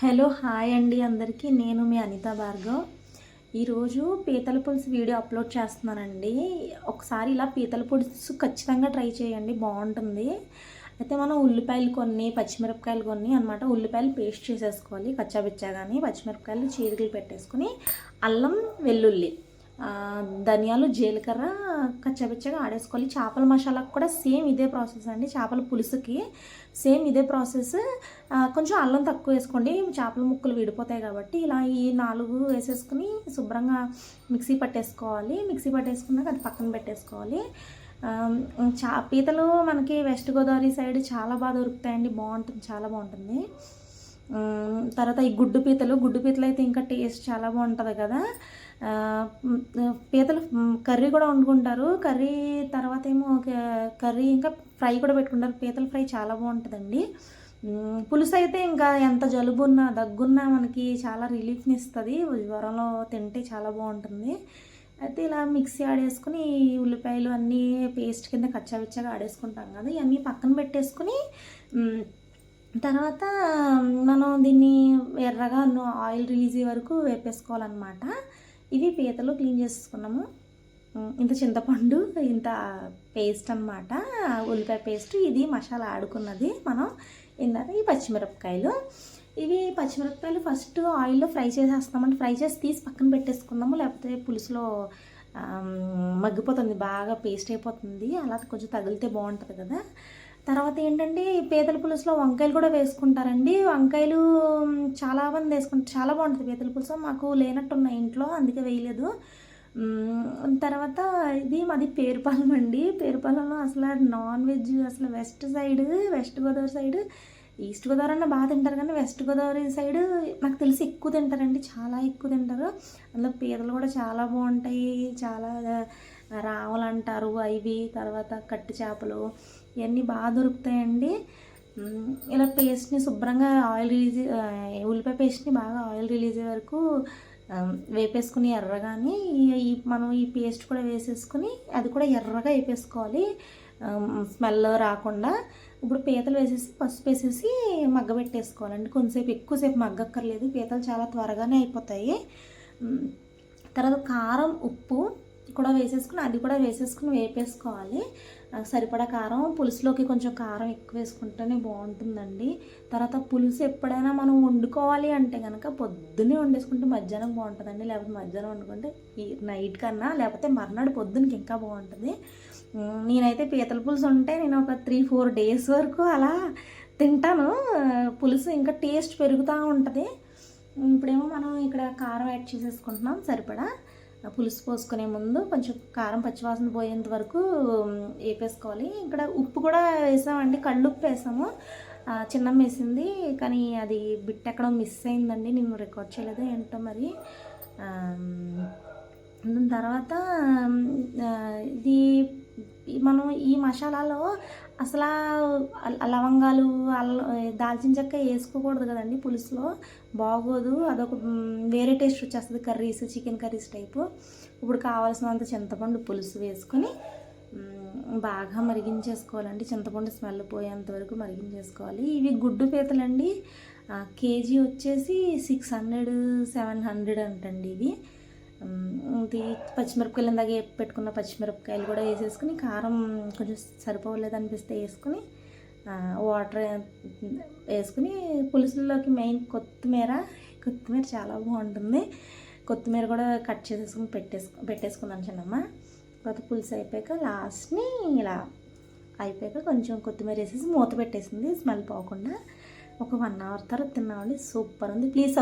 Hello hi అండి అందరికీ. నేను మీ అనిత భార్గవ్. ఈరోజు పీతల పులుసు వీడియో అప్లోడ్ చేస్తున్నానండి. ఒకసారి ఇలా పీతల పులుసు ఖచ్చితంగా ట్రై చేయండి బాగుంటుంది. అయితే మనం ఉల్లిపాయలు కొన్ని పచ్చిమిరపకాయలు కొన్ని అనమాట ఉల్లిపాయలు పేస్ట్ చేసేసుకోవాలి కచ్చాబిచ్చా కానీ పచ్చిమిరపకాయలు చీరికలు పెట్టేసుకుని అల్లం వెల్లుల్లి ధనియాలు జీలకర్ర కచ్చబిచ్చగా ఆడేసుకోవాలి. చేపల మసాలాకు కూడా సేమ్ ఇదే ప్రాసెస్ అండి. చేపల పులుసుకి సేమ్ ఇదే ప్రాసెస్. కొంచెం అల్లం తక్కువ వేసుకోండి. చేపల ముక్కలు విడిపోతాయి కాబట్టి ఇలా ఈ నాలుగు వేసేసుకుని శుభ్రంగా మిక్సీ పట్టేసుకోవాలి. మిక్సీ పట్టేసుకున్నాక అది పక్కన పెట్టేసుకోవాలి. చా పీతలు మనకి వెస్ట్ గోదావరి సైడ్ చాలా బాగా దొరుకుతాయండి. బాగుంటుంది. చాలా బాగుంటుంది. తర్వాత ఈ గుడ్డు పీతలు గుడ్డు పీతలు అయితే ఇంకా టేస్ట్ చాలా బాగుంటుంది కదా. పీతలు కర్రీ కూడా వండుకుంటారు. కర్రీ తర్వాత ఏమో ఒక- కర్రీ ఇంకా ఫ్రై కూడా పెట్టుకుంటారు. పీతల ఫ్రై చాలా బాగుంటుందండి. పులుసు అయితే ఇంకా ఎంత జలుబున్నా దగ్గున్నా మనకి చాలా రిలీఫ్ని ఇస్తుంది. జ్వరంలో తింటే చాలా బాగుంటుంది. అయితే ఇలా మిక్సీ ఆడేసుకుని ఉల్లిపాయలు అన్నీ పేస్ట్ కింద కచ్చావిచ్చాగా ఆడేసుకుంటాం కదా. ఇవన్నీ పక్కన పెట్టేసుకుని తర్వాత మనం దీన్ని ఎర్రగా ఆయిల్ రిలీజ్ అయ్యే వరకు వేపేసుకోవాలన్నమాట. ఇవి పీతలు క్లీన్ చేసుకున్నాము. ఇంత చింతపండు ఇంత పేస్ట్ అన్నమాట. ఉల్లిపాయ పేస్ట్ ఇది మసాలా ఆడుకున్నది మనం ఇందాక ఈ పచ్చిమిరపకాయలు. ఇవి పచ్చిమిరపకాయలు ఫస్ట్ ఆయిల్లో ఫ్రై చేసేస్తామంటే ఫ్రై చేసి తీసి పక్కన పెట్టేసుకుందాము. లేకపోతే పులుసులో మగ్గిపోతుంది. బాగా పేస్ట్ అయిపోతుంది. అలా కొంచెం తగిలితే బాగుంటుంది కదా. తర్వాత ఏంటంటే పీతల పులుసులో వంకాయలు కూడా వేసుకుంటారండి. వంకాయలు చాలా మంది వేసుకుంటారు. చాలా బాగుంటుంది పీతల పులుసు. మాకు లేనట్టున్నాయి ఇంట్లో అందుకే వేయలేదు. తర్వాత ఇది మాది పేరుపాలెం అండి. పేరుపాలెంలో అసలు నాన్ వెజ్ అసలు west side west Godavari side east Godavari అన్న బాగా తింటారు కానీ వెస్ట్ గోదావరి సైడ్ నాకు తెలిసి ఎక్కువ తింటారండి. చాలా ఎక్కువ తింటారు. అందులో పీతలు కూడా చాలా బాగుంటాయి. చాలా రావులు అంటారు అవి. తర్వాత కట్టు చేపలు ఇవన్నీ బాగా దొరుకుతాయండి. ఇలా పేస్ట్ని శుభ్రంగా ఆయిల్ రిలీజ్ ఉల్లిపాయ పేస్ట్ని బాగా ఆయిల్ రిలీజ్ అయ్యే వరకు వేపేసుకుని ఎర్రగాని ఈ మనం ఈ పేస్ట్ కూడా వేసేసుకుని అది కూడా ఎర్రగా వేపేసుకోవాలి. స్మెల్ రాకుండా ఇప్పుడు పీతలు వేసేసి పసుపు వేసేసి మగ్గబెట్టేసుకోవాలండి కొంతసేపు ఎక్కువసేపు మగ్గక్కర్లేదు. పీతలు చాలా త్వరగానే అయిపోతాయి. తర్వాత కారం ఉప్పు కూడా వేసేసుకుని అది కూడా వేసేసుకుని వేపేసుకోవాలి. సరిపడా కారం పులుసులోకి కొంచెం కారం ఎక్కువ వేసుకుంటేనే బాగుంటుందండి. తర్వాత పులుసు ఎప్పుడైనా మనం వండుకోవాలి అంటే కనుక పొద్దున్నే వండేసుకుంటే మధ్యాహ్నం బాగుంటుందండి. లేకపోతే మధ్యాహ్నం వండుకుంటే ఈ నైట్ కన్నా లేకపోతే మర్నాడు పొద్దునకి ఇంకా బాగుంటుంది. నేనైతే పీతల పులుసు ఉంటే నేను ఒక త్రీ ఫోర్ డేస్ వరకు అలా తింటాను. పులుసు ఇంకా టేస్ట్ పెరుగుతూ ఉంటుంది. ఇప్పుడేమో మనం ఇక్కడ కారం యాడ్ చేసేసుకుంటున్నాం సరిపడా. పులుసు పోసుకునే ముందు కొంచెం కారం పచ్చివాసన పోయేంత వరకు వేపేసుకోవాలి. ఇక్కడ ఉప్పు కూడా వేసామండి కళ్ళు ఉప్పు వేసాము. ఆ, చిన్నమ్మ వేసింది కానీ అది బిట్ ఎక్కడో మిస్ అయిందండి నేను రికార్డ్ చేయలేదు ఏంటో మరి. దాని తర్వాత ఇది మనం ఈ మసాలాలో అసలు లవంగాలు అల్ల దాల్చిన చెక్క వేసుకోకూడదు కదండి పులుసులో. బాగోదు. అదొక వేరే టేస్ట్ వచ్చేస్తుంది. Curries chicken curries type. ఇప్పుడు కావాల్సినంత చింతపండు పులుసు వేసుకొని బాగా మరిగించేసుకోవాలండి. చింతపండు స్మెల్ పోయేంత వరకు మరిగించేసుకోవాలి. ఇవి గుడ్డు పీతలండి. కేజీ వచ్చేసి సిక్స్ హండ్రెడ్ సెవెన్ హండ్రెడ్ అంటండి ఇవి. ఇది పచ్చిమిరపకాయలు ఇందాక పెట్టుకున్న పచ్చిమిరపకాయలు కూడా వేసేసుకుని కారం కొంచెం సరిపోలేదు అనిపిస్తే వేసుకుని వాటర్ వేసుకుని పులుసుల్లోకి మెయిన్ కొత్తిమీర కొత్తిమీర చాలా బాగుంటుంది. కొత్తిమీర కూడా కట్ చేసేసుకుని పెట్టేసుకు పెట్టేసుకున్నాను చిన్నమ్మ. తర్వాత పులుసు అయిపోయాక లాస్ట్ని ఇలా అయిపోయాక కొంచెం కొత్తిమీర వేసేసి మూత పెట్టేసింది స్మెల్ పోకుండా ఒక వన్ అవర్ తర్వాత తిన్నామండి. సూపర్ ఉంది. ప్లీజ్